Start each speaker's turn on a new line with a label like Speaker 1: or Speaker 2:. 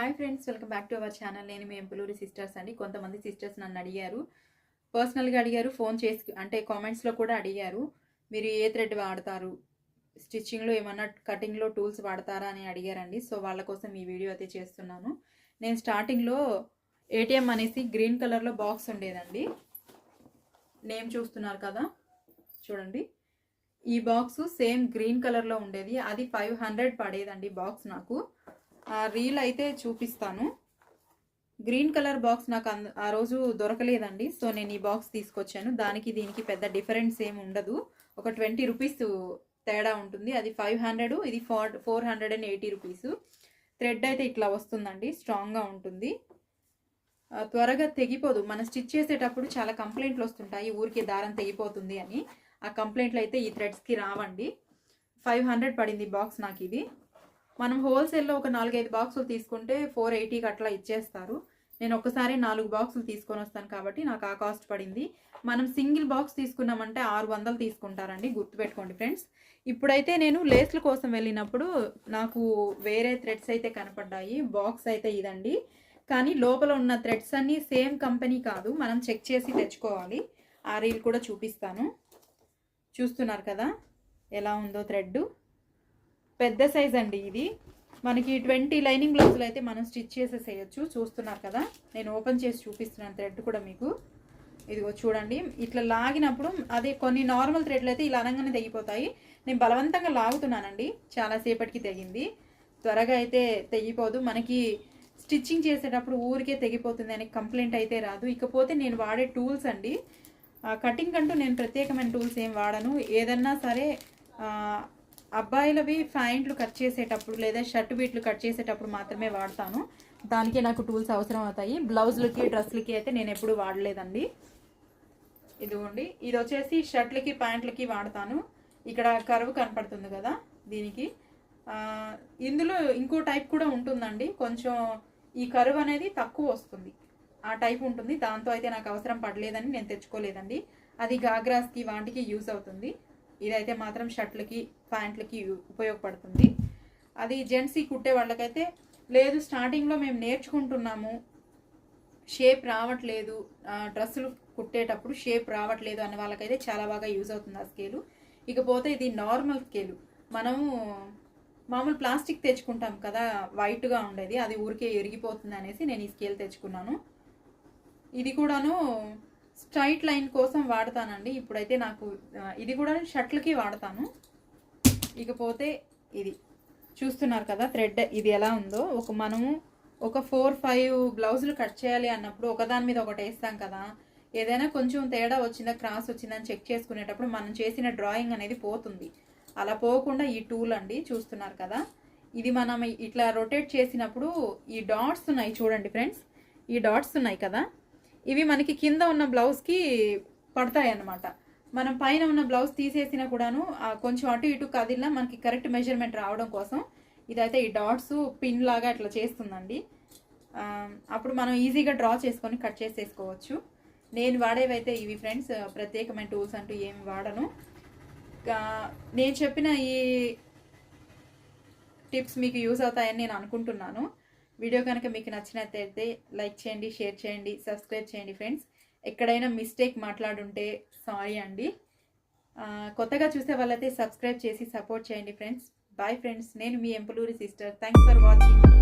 Speaker 1: Hi friends welcome back to our channel. నేను మీ ఎంపులూరి sisters అండి. కొంతమంది సిస్టర్స్ నన్ను అడిగారు. పర్సనల్గా అడిగారు ఫోన్ చేసి అంటే కామెంట్స్లో కూడా అడిగారు. మీరు ఏ థ్రెడ్ వాడతారు? స్టిచ్చింగ్లో ఏమన్నా కటింగ్లో టూల్స్ వాడతారా అని అడిగారండి. సో వాళ్ళ కోసం ఈ వీడియో అయితే చేస్తున్నాను. నేను స్టార్టింగ్లో ఏటీఎం అనేసి గ్రీన్ కలర్లో బాక్స్ ఉండేదండి. నేమ్ చూస్తున్నారు కదా? చూడండి. ఈ బాక్స్ సేమ్ గ్రీన్ కలర్లో ఉండేది. అది ఫైవ్ హండ్రెడ్ పడేదండి బాక్స్ నాకు. రీల్ అయితే చూపిస్తాను. గ్రీన్ కలర్ బాక్స్ నాకు అంద ఆ రోజు దొరకలేదండి. సో నేను ఈ బాక్స్ తీసుకొచ్చాను. దానికి దీనికి పెద్ద డిఫరెన్స్ ఏమి ఉండదు. ఒక ట్వంటీ రూపీస్ తేడా ఉంటుంది. అది ఫైవ్ హండ్రెడ్ ఇది four four hundred and eighty rupees thread అయితే ఇట్లా వస్తుందండి. స్ట్రాంగ్గా ఉంటుంది. త్వరగా తెగిపోదు. మనం స్టిచ్ చేసేటప్పుడు చాలా కంప్లైంట్లు వస్తుంటాయి. ఊరికే దారం తెగిపోతుంది అని. ఆ కంప్లైంట్లు అయితే ఈ థ్రెడ్స్కి రావండి. ఫైవ్ హండ్రెడ్ పడింది బాక్స్ నాకు ఇది. మనం హోల్సేల్లో ఒక నాలుగైదు బాక్సులు తీసుకుంటే ఫోర్ ఎయిటీకి అట్లా ఇచ్చేస్తారు. నేను ఒకసారి నాలుగు బాక్సులు తీసుకొని వస్తాను కాబట్టి నాకు ఆ కాస్ట్ పడింది. మనం సింగిల్ బాక్స్ తీసుకున్నామంటే ఆరు వందలు తీసుకుంటారండి గుర్తుపెట్టుకోండి ఫ్రెండ్స్. ఇప్పుడైతే నేను లేస్ల కోసం వెళ్ళినప్పుడు నాకు వేరే థ్రెడ్స్ అయితే కనపడ్డాయి బాక్స్ అయితే ఇదండి. కానీ లోపల ఉన్న థ్రెడ్స్ అన్నీ సేమ్ కంపెనీ కాదు మనం చెక్ చేసి తెచ్చుకోవాలి. ఆ రీల్ కూడా చూపిస్తాను. చూస్తున్నారు కదా ఎలా ఉందో థ్రెడ్ పెద్ద సైజ్ అండి ఇది. మనకి ట్వంటీ లైనింగ్ బ్లౌజులు అయితే మనం స్టిచ్ చేసేసేయచ్చు. చూస్తున్నారు కదా. నేను ఓపెన్ చేసి చూపిస్తున్నాను థ్రెడ్ కూడా మీకు. ఇదిగో చూడండి. ఇట్లా లాగినప్పుడు అదే కొన్ని నార్మల్ థ్రెడ్లు అయితే ఇలా అనగానే తెగిపోతాయి. నేను బలవంతంగా లాగుతున్నానండి. చాలాసేపటికి తెగింది. త్వరగా అయితే తెగిపోదు. మనకి స్టిచ్చింగ్ చేసేటప్పుడు ఊరికే తెగిపోతుంది అనే కంప్లైంట్ అయితే రాదు. ఇకపోతే నేను వాడే టూల్స్ అండి. కటింగ్ అంటూ నేను ప్రత్యేకమైన టూల్స్ ఏం వాడను. ఏదన్నా సరే అబ్బాయిలవి ప్యాంట్లు కట్ చేసేటప్పుడు లేదా షర్ట్ బీట్లు కట్ చేసేటప్పుడు మాత్రమే వాడతాను. దానికే నాకు టూల్స్ అవసరం అవుతాయి బ్లౌజ్లకి డ్రెస్లకి అయితే నేను ఎప్పుడు వాడలేదండి. ఇదిగోండి. ఇది వచ్చేసి షర్ట్లకి ప్యాంట్లకి వాడతాను. ఇక్కడ కరువు కనపడుతుంది కదా దీనికి. ఇందులో ఇంకో టైప్ కూడా ఉంటుందండి. కొంచెం ఈ కరువు అనేది తక్కువ వస్తుంది. ఆ టైప్ ఉంటుంది. దాంతో అయితే నాకు అవసరం పడలేదని నేను తెచ్చుకోలేదండి. అది గాగ్రాస్కి వాటికి యూస్ అవుతుంది. ఇదైతే మాత్రం షర్ట్లకి ప్యాంట్లకి ఉపయోగపడుతుంది. అది జెంట్స్కి కుట్టే వాళ్ళకైతే లేదు స్టార్టింగ్లో మేము నేర్చుకుంటున్నాము. షేప్ రావట్లేదు. డ్రెస్సులు కుట్టేటప్పుడు షేప్ రావట్లేదు అనే వాళ్ళకైతే చాలా బాగా యూజ్ అవుతుంది ఆ స్కేలు ఇకపోతే ఇది నార్మల్ స్కేలు మనము మామూలు ప్లాస్టిక్ తెచ్చుకుంటాం కదా వైట్గా ఉండేది. అది ఊరికే ఎరిగిపోతుంది అనేసి నేను ఈ స్కేల్ తెచ్చుకున్నాను. ఇది కూడాను స్ట్రైట్ లైన్ కోసం వాడతానండి. ఇప్పుడైతే నాకు ఇది కూడా షర్ట్లకి వాడతాను. ఇకపోతే ఇది. చూస్తున్నారు కదా థ్రెడ్ ఇది ఎలా ఉందో. ఒక మనము ఒక ఫోర్ ఫైవ్ బ్లౌజులు కట్ చేయాలి అన్నప్పుడు ఒకదాని మీద ఒకటి వేస్తాం కదా. ఏదైనా కొంచెం తేడా వచ్చిందా క్రాస్ వచ్చిందని చెక్ చేసుకునేటప్పుడు మనం చేసిన డ్రాయింగ్ అనేది పోతుంది. అలా పోకుండా ఈ టూల్ అండి చూస్తున్నారు కదా. ఇది మనం ఇట్లా రొటేట్ చేసినప్పుడు ఈ డాట్స్ ఉన్నాయి చూడండి ఫ్రెండ్స్ ఈ డాట్స్ ఉన్నాయి కదా. ఇవి మనకి కింద ఉన్న బ్లౌజ్కి పడతాయి అన్నమాట మనం పైన ఉన్న బ్లౌజ్ తీసేసినా కూడాను కొంచెం అటు ఇటు కదిలినా మనకి కరెక్ట్ మెజర్మెంట్ రావడం కోసం ఇదైతే ఈ డాట్స్ పిన్ లాగా ఇట్లా చేస్తుందండి. అప్పుడు మనం ఈజీగా డ్రా చేసుకొని కట్ చేసేసుకోవచ్చు. నేను వాడేవైతే ఇవి ఫ్రెండ్స్ ప్రత్యేకమైన టూల్స్ అంటూ ఏమి వాడను. నేను చెప్పిన ఈ టిప్స్ మీకు యూజ్ అవుతాయని నేను అనుకుంటున్నాను. వీడియో కనుక మీకు నచ్చినట్లయితే లైక్ చేయండి షేర్ చేయండి సబ్స్క్రైబ్ చేయండి ఫ్రెండ్స్. ఎక్కడైనా మిస్టేక్ మాట్లాడుంటే సారీ అండి. కొత్తగా చూసే వాళ్ళైతే సబ్స్క్రైబ్ చేసి సపోర్ట్ చేయండి ఫ్రెండ్స్. Bye friends. నేను మీ Empuluri sister. Thanks for watching